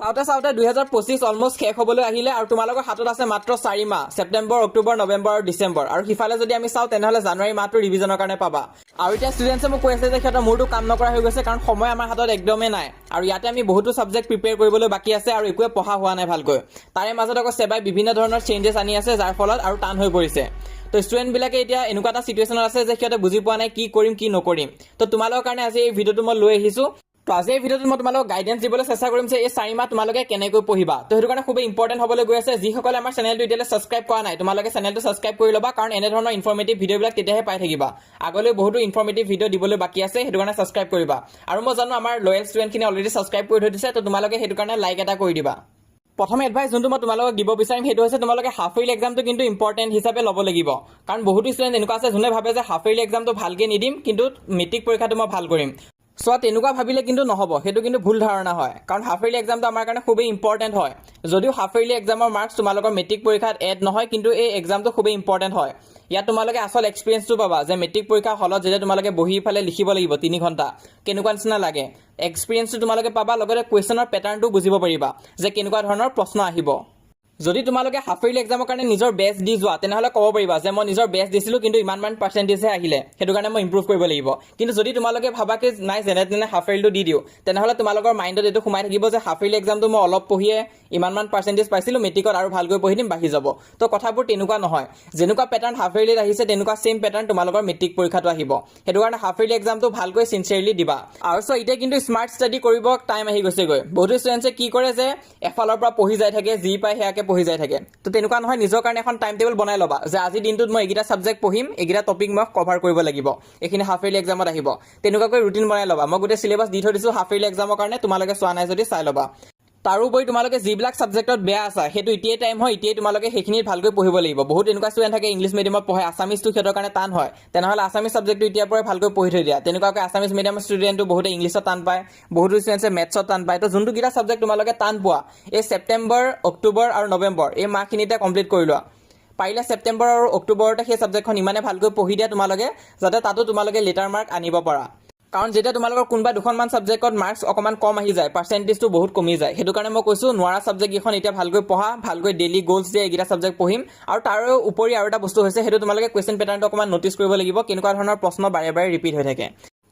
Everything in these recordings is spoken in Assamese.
চাওঁতে চাওঁতে দুহেজাৰ পঁচিছ অলমষ্ট শেষ হ'বলৈ আহিলে আৰু তোমালোকৰ হাতত আছে মাত্ৰ চাৰি মাহ, ছেপ্টেম্বৰ, অক্টোবৰ, নৱেম্বৰ আৰু ডিচেম্বৰ। আৰু সিফালে যদি আমি চাওঁ, তেনেহ'লে জানুৱাৰী মাহটো ৰিভিজনৰ কাৰণে পাবা। আৰু এতিয়া ষ্টুডেণ্টছে মোক কৈ আছে যে সিহঁতৰ মোৰতো কাম নকৰা হৈ গৈছে কাৰণ সময় আমাৰ হাতত একদমেই নাই। আৰু ইয়াতে আমি বহুতো ছাবজেক্ট প্ৰিপেয়াৰ কৰিবলৈ বাকী আছে আৰু একোৱে পঢ়া হোৱা নাই ভালকৈ। তাৰে মাজত আকৌ চেবাই বিভিন্ন ধৰণৰ চেঞ্জেছ আনি আছে, যাৰ ফলত আৰু টান হৈ পৰিছে। তো ষ্টুডেণ্টবিলাকে এতিয়া এনেকুৱা এটা চিটুৱেশ্যনত আছে যে সিহঁতে বুজি পোৱা নাই কি কৰিম, কি নকৰিম। তো তোমালোকৰ কাৰণে আজি এই ভিডিঅ'টো মই লৈ আহিছোঁ। তো আজি ভিডিঅ'টোত মই তোমালোকক গাইডেঞ্চ দিবলৈ চেষ্টা কৰিম যে এই চাৰি মাহ তোমালোকে কেনেকৈ পঢ়িবা। তো সেইটো কাৰণে খুবেই ইম্পৰ্টেণ্ট হ'বলৈ গৈ আছে। যিসকলে আমাৰ চেনেলটো এতিয়ালৈ ছাবস্ক্ৰাইব কৰা নাই, তোমালোকে চেনেলটো ছাবস্ক্ৰাইব কৰি ল'বা, কাৰণ এনেধৰণৰ ইনফৰ্মেটিভ ভিডিঅ'বিলাক তেতিয়াহে পাই থাকিবা। আগলৈ বহুতো ইনফৰ্মেটিভ ভিডিঅ' দিবলৈ বাকী আছে, সেইটো কাৰণে ছাবস্ক্ৰাইব কৰিবা। আৰু মই জানো আমাৰ লয়েল ষ্টুডেণ্টখিনি অলৰেডি ছাবস্ক্ৰাইব কৰি থৈ দিছে, তো তোমালোকে সেইটো কাৰণে লাইক এটা কৰি দিবা। প্ৰথম এডভাইচ যোনটো মই তোমালোকক দিব বিচাৰিম, সেইটো হৈছে তোমালোকে হাফ এক্সামটো কিন্তু ইম্পৰ্টেণ্ট হিচাপে ল'ব লাগিব। কাৰণ বহুতো ষ্টুডেণ্ট এনেকুৱা আছে যোনে ভাবে যে হাফ এক্সামটো ভালকৈ নিদিম, কিন্তু মেট্ৰিক পৰীক্ষাটো মই ভালো কৰিম। চোৱা তেনেকুৱা ভাবিলে কিন্তু নহ'ব। সেইটো কিন্তু ভুল ধাৰণা হয়। কাৰণ হাফ ইয়েৰলি এক্সামটো আমাৰ কাৰণে খুবেই ইম্পৰ্টেণ্ট হয়। যদিও হাফ ইয়েৰলি এক্সামৰ মাৰ্কছ তোমালোকৰ মেট্ৰিক পৰীক্ষাত এড নহয় কিন্তু এই এক্সামটো খুবেই ইম্পৰ্টেণ্ট হয়। ইয়াত তোমালোকে আচল এক্সপিৰিয়েঞ্চটো পাবা যে মেট্ৰিক পৰীক্ষাৰ হলত যেতিয়া তোমালোকে বহি ফালে লিখিব লাগিব তিনি ঘণ্টা কেনেকুৱা নিচিনা লাগে। এক্সপিৰিয়েঞ্চটো তোমালোকে পাবা লগতে কুৱেশ্যনৰ পেটাৰ্ণটো বুজিব পাৰিবা যে কেনেকুৱা ধৰণৰ প্ৰশ্ন আহিব। যদি তোমালোকে হাফ ইয়েৰলি এক্সামৰ কাৰণে নিজৰ বেষ্ট দি যোৱা তেনেহ'লে ক'ব পাৰিবা যে মই নিজৰ বেষ্ট দিছিলোঁ কিন্তু ইমানমান পাৰ্চেণ্টেজহে আহিলে। সেইটো কাৰণে মই ইম্প্ৰুভ কৰিব লাগিব। কিন্তু যদি তোমালোকে ভাবা কি নাই যেনে তেনে হাফ ইয়েৰলিটো দি দিওঁ তেনেহ'লে তোমালোকৰ মাইণ্ডত এইটো সোমাই থাকিব যে হাফ ইয়েৰলি এক্সামটো মই অলপ পঢ়িয়ে ইমানমান পাৰ্চেণ্টেজ পাইছিলোঁ মেট্ৰিকত আৰু ভালকৈ পঢ়ি দিম বাঢ়ি যাব। তো কথাবোৰ তেনেকুৱা নহয়। যেনেকুৱা পেটাৰ্ণ হাফ ইয়েৰলিত আহিছে তেনেকুৱা ছেইম পেটাৰ্ণ তোমালোকৰ মেট্ৰিক পৰীক্ষাটো আহিব। সেইটো কাৰণে হাফ ইয়েৰলি এক্সামটো ভালকৈ চিনচিয়াৰলি দিবা। আৰু চ' এতিয়া কিন্তু স্মাৰ্ট ষ্টাডি কৰিব টাইম আহি গৈছেগৈ। বহুতো ষ্টুডেণ্টছে কি কৰে যে এফালৰ পৰা পঢ়ি যাই থাকে যি পায় সেয়াকে পঢ়ি যাই থাকে। তো তেনেকুৱা নহয় নিজৰ কাৰণে এখন টাইম টেবুল বনাই ল'বা যে আজিৰ দিনটোত মই এইকেইটা ছাবজেক্ট পঢ়িম এইকেইটা টপিক মই কভাৰ কৰিব লাগিব এইখিনি হাফ ইয়েৰলি এক্সামত আহিব। তেনেকুৱাকৈ ৰুটিন বনাই ল'বা। মই গোটেই চিলেবাছ দি থৈ দিছোঁ হাফ ইয়েৰলি এক্সামৰ কাৰণে তোমালোকে চোৱা নাই যদি চাই ল'বা। তাৰোপৰি তোমালোকে যিবিলাক ছাবজেক্টত বেয়া আছা সেইটো এতিয়াই টাইম হয় এতিয়াই তোমালোকে সেইখিনিত ভালকৈ পঢ়িব লাগিব। বহুত এনেকুৱা ষ্টুডেণ্ট থাকে ইংলিছ মিডিয়ামত পঢ়ে আছামিজটো সিহঁতৰ কাৰণে টান হয়। তেনেহ'লে আছামিজ ছাবজেক্টটো এতিয়াৰ পৰাই ভালকৈ পঢ়ি থৈ দিয়া। তেনেকুৱাকৈ আছামিজ মিডিয়ামৰ ষ্টুডেণ্টটো বহুতে ইংলিছত টান পায় বহুতো ষ্টুডেণ্টছে মেথছত টান পায়। তো যোনটো কেইটা ছাবজেক্ট তোমালোকে টান পোৱা এই ছেপ্টেম্বৰ অক্টোবৰ আৰু নৱেম্বৰ এই মাহখিনিতে কমপ্লিট কৰি লোৱা। পাৰিলে ছেপ্টেম্বৰ আৰু অক্টোবৰতে সেই ছাবজেক্টখন ইমানে ভালকৈ পঢ়ি দিয়া তোমালোকে যাতে তাতো তোমালোকে লেটাৰ মাৰ্ক আনিব পাৰা। কাৰণ যেতিয়া তোমালোকৰ কোনোবা দুখনমান ছাবজেক্টত মাৰ্কছ অকণমান কম আহি যায় পাৰ্চেণ্টেজটো বহুত কমি যায় সেইটো কাৰণে মই কৈছোঁ নোৱাৰা ছাবজেক্টকেইখন এতিয়া ভালকৈ পঢ়া ভালকৈ ডেইলি গ'লছ দিয়ে এইকেইটা ছাবজেক্ট পঢ়িম আৰু তাৰ উপৰি আৰু এটা বস্তু হৈছে সেইটো তোমালোকে কুৱেশ্যন পেটাৰ্ণটো অকণমান ন'টিছ কৰিব লাগিব কেনেকুৱা ধৰণৰ প্ৰশ্ন বাৰে বাৰে ৰিপিট হৈ থাকে।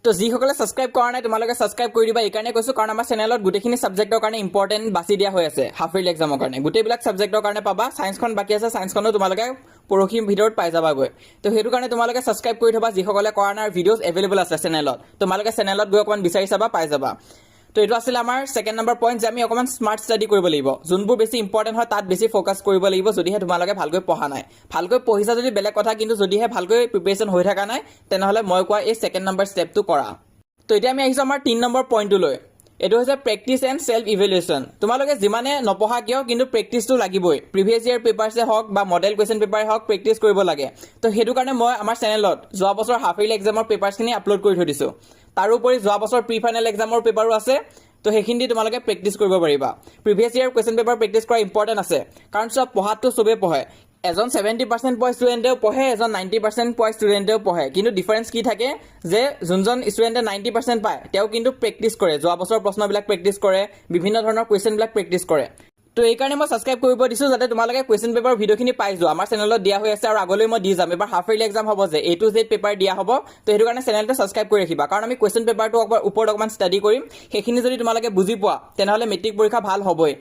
তো যিসকলে ছাবস্ক্ৰাইব কৰা নাই তোমালোকে ছাবস্ক্ৰাইব কৰি দিবা। এইকাৰণে কৈছোঁ কাৰণ আমাৰ চেনেলত গোটেইখিনি ছাবজেক্টৰ কাৰণে ইম্পৰ্টেণ্ট বাছি দিয়া হৈ আছে হাফ ইয়েৰলি এক্সামৰ কাৰণে। গোটেইবিলাক ছাবজেক্টৰ কাৰণে পাবা ছায়েন্সখন বাকী আছে ছায়েন্সখনো তোমালোকে পৰহিৰ ভিতৰত পাই যাবাগৈ। তো সেইটো কাৰণে তোমালোকে ছাবস্ক্ৰাইব কৰি থবা যিসকলে কৰা নাই ভিডিঅ'জ এভেইলেবল আছে চেনেলত তোমালোকে চেনেলত গৈ অকণমান বিচাৰি চাবা পাই যাবা। তো এইটো আছিলে আমাৰ ছেকেণ্ড নম্বৰ পইণ্ট যে আমি অকণমান স্মাৰ্ট ষ্টাডি কৰিব লাগিব। যোনবোৰ বেছি ইম্পৰ্টেণ্ট হয় তাত বেছি ফ'কাছ কৰিব লাগিব যদিহে তোমালোকে ভালকৈ পঢ়া নাই। ভালকৈ পঢ়িছা যদি বেলেগ কথা কিন্তু যদিহে ভালকৈ প্ৰিপেৰেশ্যন হৈ থকা নাই তেনেহ'লে মই কোৱা এই ছেকেণ্ড নম্বৰ ষ্টেপটো কৰা। তো এতিয়া আমি আহিছোঁ আমাৰ তিনি নম্বৰ পইণ্টটোলৈ এইটো হৈছে প্ৰেক্টিচ এণ্ড ছেল্ফ ইভেলুৱেশ্যন তোমালোকে যিমানে নপঢ়া কিয় কিন্তু প্ৰেক্টিচটো লাগিবই। প্ৰিভিয়াছ ইয়েৰ পেপাৰ্ছে হওক বা মডেল কুৱেশ্যন পেপাৰে হওক প্ৰেক্টিচ কৰিব লাগে। তো সেইটো কাৰণে মই আমাৰ চেনেলত যোৱা বছৰ হাফ ইয়েৰলি এক্সামৰ পেপাৰ্ছখিনি আপলোড কৰি থৈ দিছোঁ। তাৰোপৰি যোৱা বছৰ প্ৰি ফাইনেল এক্সামৰ পেপাৰো আছে তো সেইখিনি দি তোমালোকে প্ৰেক্টিচ কৰিব পাৰিবা। Previous year question paper practice কৰা ইম্পৰ্টেণ্ট আছে কাৰণ চোৱা পঢ়াটো চবেই পঢ়ে। এজন ছেভেণ্টি পাৰ্চেণ্ট পোৱা ষ্টুডেণ্টেও পঢ়ে এজন নাইণ্টি পাৰ্চেণ্ট পোৱা ষ্টুডেণ্টেও পঢ়ে। কিন্তু ডিফাৰেঞ্চ কি থাকে যে যোনজন ষ্টুডেণ্টে নাইণ্টি পাৰ্চেণ্ট পায় তেওঁ কিন্তু প্ৰেক্টিচ কৰে। যোৱা বছৰৰ প্ৰশ্নবিলাক প্ৰেক্টিচ কৰে বিভিন্ন ধৰণৰ কুৱেশ্যনবিলাক প্ৰেক্টিচ কৰে। তো এইকাৰণে মই ছাবস্ক্ৰাইব কৰিব দিছোঁ যাতে তোমালোকে কুৱেশ্যন পেপাৰ ভিডিঅ'খিনি পাই যোৱা। আমাৰ চেনেলত দিয়া হৈ আছে আৰু আগলৈ মই দি যাম। এবাৰ হাফ ইয়েৰলি এক্সাম হ'ব যে। এ টু জেড পেপাৰ দিয়া হ'ব। তো সেইটো কাৰণে চেনেলটো ছাবস্ক্ৰাইব কৰি ৰাখিবা। কাৰণ আমি কুৱেশ্যন পেপাৰটো ওপৰত অকণমান ষ্টাডি কৰিম। সেইখিনি যদি তোমালোকে বুজি পোৱা তেনেহ'লে মেট্ৰিক পৰীক্ষা ভাল হ'বই।